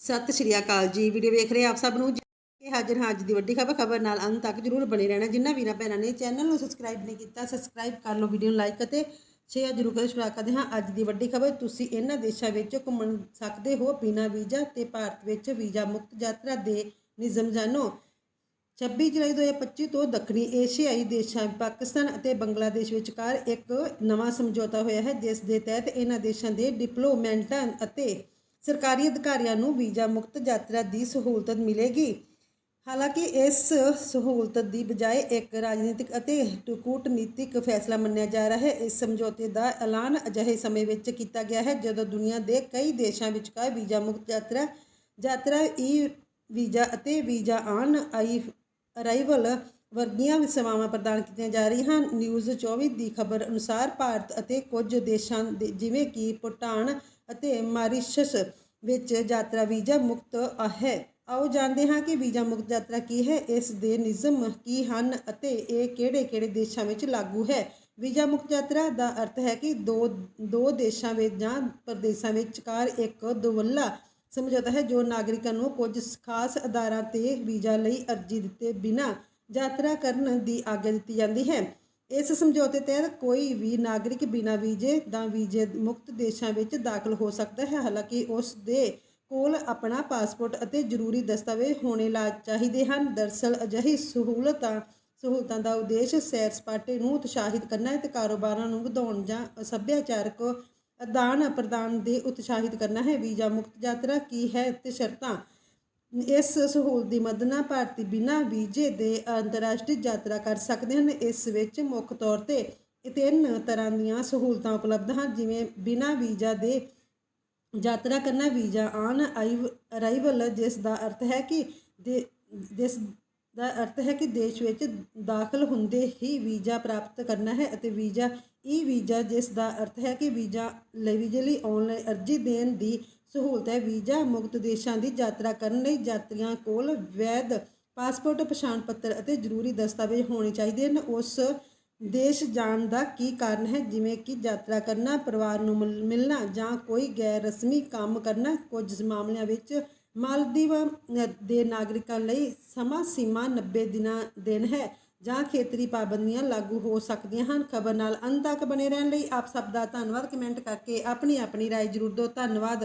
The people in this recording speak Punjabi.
ਸਤਿ ਸ਼੍ਰੀ ਅਕਾਲ ਜੀ। ਵੀਡੀਓ ਵੇਖ ਰਹੇ ਆਪ ਸਭ ਨੂੰ। ਕਿ ਹਾਜ਼ਰ ਹਾਂ ਅੱਜ ਦੀ ਵੱਡੀ ਖਬਰ ਖਬਰ ਨਾਲ ਅੰਤ ਤੱਕ ਜਰੂਰ ਬਣੇ ਰਹਿਣਾ। ਜਿਨ੍ਹਾਂ ਵੀਰਾਂ ਭੈਣਾਂ ਨੇ ਚੈਨਲ ਨੂੰ ਸਬਸਕ੍ਰਾਈਬ ਨਹੀਂ ਕੀਤਾ ਸਬਸਕ੍ਰਾਈਬ ਕਰ ਲਓ ਵੀਡੀਓ ਨੂੰ ਲਾਈਕ ਅਤੇ ਸ਼ੇਅਰ ਜਰੂਰ ਕਰੋ। ਸ਼ੁਰੂ ਕਰਦੇ ਹਾਂ ਅੱਜ ਦੀ ਵੱਡੀ ਖਬਰ। ਤੁਸੀਂ ਇਹਨਾਂ ਦੇਸ਼ਾਂ ਵਿੱਚ ਘੁੰਮਣ ਸਕਦੇ ਹੋ ਬਿਨਾਂ ਵੀਜ਼ਾ ਤੇ ਭਾਰਤ ਵਿੱਚ ਵੀਜ਼ਾ ਮੁਕਤ ਯਾਤਰਾ ਦੇ ਨਿਯਮ ਜਾਣੋ। 26 ਜੁਲਾਈ 2025 ਤੋਂ ਦੱਖਣੀ ਏਸ਼ੀਆਈ ਦੇਸ਼ਾਂ, ਪਾਕਿਸਤਾਨ ਅਤੇ ਬੰਗਲਾਦੇਸ਼ ਵਿਚਕਾਰ ਇੱਕ ਨਵਾਂ ਸਮਝੌਤਾ ਹੋਇਆ ਹੈ, ਜਿਸ ਦੇ ਤਹਿਤ ਇਹਨਾਂ ਦੇਸ਼ਾਂ ਦੇ ਡਿਪਲੋਮੈਂਟਾਂ ਅਤੇ ਸਰਕਾਰੀ ਅਧਿਕਾਰੀਆਂ ਨੂੰ ਵੀਜ਼ਾ ਮੁਕਤ ਯਾਤਰਾ ਦੀ ਸਹੂਲਤ ਮਿਲੇਗੀ। ਹਾਲਾਂਕਿ ਇਸ ਸਹੂਲਤ ਦੀ ਬਜਾਏ ਇੱਕ ਰਾਜਨੀਤਿਕ ਅਤੇ ਕੂਟਨੀਤਿਕ ਫੈਸਲਾ ਮੰਨਿਆ ਜਾ ਰਿਹਾ ਹੈ। ਇਸ ਸਮਝੌਤੇ ਦਾ ਐਲਾਨ ਅਜਿਹੇ ਸਮੇਂ ਵਿੱਚ ਕੀਤਾ ਗਿਆ ਹੈ ਜਦੋਂ ਦੁਨੀਆ ਦੇ ਕਈ ਦੇਸ਼ਾਂ ਵਿਚਕਾਰ ਵੀਜ਼ਾ ਮੁਕਤ ਯਾਤਰਾ ਯਾਤਰਾ ਈ ਵੀਜ਼ਾ ਅਤੇ ਵੀਜ਼ਾ ਆਨ ਆਈ ਅਰਾਈਵਲ ਵਰਗੀਆਂ ਸੇਵਾਵਾਂ ਪ੍ਰਦਾਨ ਕੀਤੀਆਂ ਜਾ ਰਹੀਆਂ ਹਨ। ਨਿਊਜ਼ 24 ਦੀ ਖਬਰ ਅਨੁਸਾਰ ਭਾਰਤ ਅਤੇ ਕੁਝ ਦੇਸ਼ਾਂ ਦੇ- ਜਿਵੇਂ ਕਿ ਭੂਟਾਨ ਅਤੇ ਮਾਰੀਸ਼ਸ ਵਿੱਚ ਯਾਤਰਾ ਵੀਜ਼ਾ ਮੁਕਤ ਹੈ। ਆਓ ਜਾਣਦੇ ਹਾਂ ਕਿ ਵੀਜ਼ਾ ਮੁਕਤ ਯਾਤਰਾ ਕੀ ਹੈ, ਇਸ ਦੇ ਨਿਯਮ ਕੀ ਹਨ ਅਤੇ ਇਹ ਕਿਹੜੇ-ਕਿਹੜੇ ਦੇਸ਼ਾਂ ਵਿੱਚ ਲਾਗੂ ਹੈ? ਵੀਜ਼ਾ ਮੁਕਤ ਯਾਤਰਾ ਦਾ ਅਰਥ ਹੈ ਕਿ ਦੋ ਦੋ ਦੇਸ਼ਾਂ ਵਿੱਚ ਜਾਂ ਪ੍ਰਦੇਸ਼ਾਂ ਵਿਚਕਾਰ ਇੱਕ ਦੁਵੱਲਾ ਸਮਝੌਤਾ ਹੈ, ਜੋ ਨਾਗਰਿਕਾਂ ਨੂੰ ਕੁਝ ਖਾਸ ਆਧਾਰਾਂ ਤੇ ਵੀਜ਼ਾ ਲਈ ਅਰਜ਼ੀ ਦਿੱਤੇ ਬਿਨਾਂ ਯਾਤਰਾ ਕਰਨ ਦੀ ਆਗਿਆ ਦਿੱਤੀ ਜਾਂਦੀ ਹੈ। ਇਸ ਸਮਝੌਤੇ ਤਹਿਤ ਕੋਈ ਵੀ ਨਾਗਰਿਕ ਬਿਨਾਂ ਵੀਜ਼ੇ ਦਾ ਵੀਜ਼ੇ ਮੁਕਤ ਦੇਸ਼ਾਂ ਵਿੱਚ ਦਾਖਲ ਹੋ ਸਕਦਾ ਹੈ। ਹਾਲਾਂਕਿ ਉਸ ਦੇ ਕੋਲ ਆਪਣਾ ਪਾਸਪੋਰਟ ਅਤੇ ਜ਼ਰੂਰੀ ਦਸਤਾਵੇਜ਼ ਹੋਣੇ ਲਾ ਚਾਹੀਦੇ ਹਨ। ਦਰਸਲ ਅਜਿਹੀ ਸਹੂਲਤਾਂ ਸਹੂਲਤਾਂ ਦਾ ਉਦੇਸ਼ ਸੈਰ ਸਪਾਟੇ ਨੂੰ ਉਤਸ਼ਾਹਿਤ ਕਰਨਾ ਹੈ ਤੇ ਕਾਰੋਬਾਰਾਂ ਨੂੰ ਵਧਾਉਣ ਜਾਂ ਸੱਭਿਆਚਾਰਕ ਆਦਾਨ ਪ੍ਰਦਾਨ ਦੇ ਉਤਸ਼ਾਹਿਤ ਕਰਨਾ ਹੈ। ਵੀਜ਼ਾ ਮੁਕਤ ਯਾਤਰਾ ਕੀ ਹੈ ਤੇ ਸ਼ਰਤਾਂ ਇਸ ਸਹੂਲਤ ਦੀ ਮਦਦ ਨਾਲ ਭਾਰਤੀ ਬਿਨਾਂ ਵੀਜ਼ੇ ਦੇ ਅੰਤਰਰਾਸ਼ਟਰੀ ਯਾਤਰਾ ਕਰ ਸਕਦੇ ਹਨ। ਇਸ ਵਿੱਚ ਮੁੱਖ ਤੌਰ ਤੇ ਤਿੰਨ ਤਰ੍ਹਾਂ ਦੀਆਂ ਸਹੂਲਤਾਂ ਉਪਲਬਧ ਹਨ, ਜਿਵੇਂ ਬਿਨਾਂ ਵੀਜ਼ਾ ਦੇ ਯਾਤਰਾ ਕਰਨਾ, ਵੀਜ਼ਾ ਆਨ ਅਰਾਈਵਲ, ਜਿਸ ਦਾ ਅਰਥ ਹੈ ਕਿ ਦੇ- ਜਿਸ ਦਾ ਅਰਥ ਹੈ ਕਿ ਦੇਸ਼ ਵਿੱਚ ਦਾਖਲ ਹੁੰਦੇ ਹੀ ਵੀਜ਼ਾ ਪ੍ਰਾਪਤ ਕਰਨਾ ਹੈ ਅਤੇ ਵੀਜ਼ਾ, ਈ ਵੀਜ਼ਾ, ਜਿਸ ਦਾ ਅਰਥ ਹੈ ਕਿ ਵੀਜ਼ਾ ਲਈ, ਵੀਜ਼ੇ ਲਈ ਆਨਲਾਈਨ ਅਰਜ਼ੀ ਦੇਣ ਦੀ ਸਹੂਲਤ ਹੈ ਵੀਜ਼ਾ ਮੁਕਤ ਦੇਸ਼ਾਂ ਦੀ ਯਾਤਰਾ ਕਰਨ ਲਈ ਯਾਤਰੀਆਂ ਕੋਲ ਵੈਧ ਪਾਸਪੋਰਟ ਪਛਾਣ ਪੱਤਰ ਅਤੇ ਜ਼ਰੂਰੀ ਦਸਤਾਵੇਜ਼ ਹੋਣੇ ਚਾਹੀਦੇ ਹਨ ਉਸ ਦੇਸ਼ ਜਾਣ ਦਾ ਕੀ ਕਾਰਨ ਹੈ ਜਿਵੇਂ ਕਿ ਯਾਤਰਾ ਕਰਨਾ ਪਰਿਵਾਰ ਨੂੰ ਮਿਲ- ਮਿਲਣਾ ਜਾਂ ਕੋਈ ਗੈਰ ਰਸਮੀ ਕੰਮ ਕਰਨਾ ਕੁਝ ਮਾਮਲਿਆਂ ਵਿੱਚ ਮਾਲਦੀਵ ਦੇ ਨਾਗਰਿਕਾਂ ਲਈ ਸਮਾਂ ਸੀਮਾ 90 ਦਿਨਾਂ ਦਿਨ ਹੈ ਜਾਂ ਖੇਤਰੀ ਪਾਬੰਦੀਆਂ ਲਾਗੂ ਹੋ ਸਕਦੀਆਂ ਹਨ ਖਬਰ ਨਾਲ ਅੰਤ ਤੱਕ ਬਣੇ ਰਹਿਣ ਲਈ ਆਪ ਸਭ ਦਾ ਧੰਨਵਾਦ ਕਮੈਂਟ ਕਰਕੇ ਆਪਣੀ ਆਪਣੀ رائے ਜ਼ਰੂਰ ਦਿਓ ਧੰਨਵਾਦ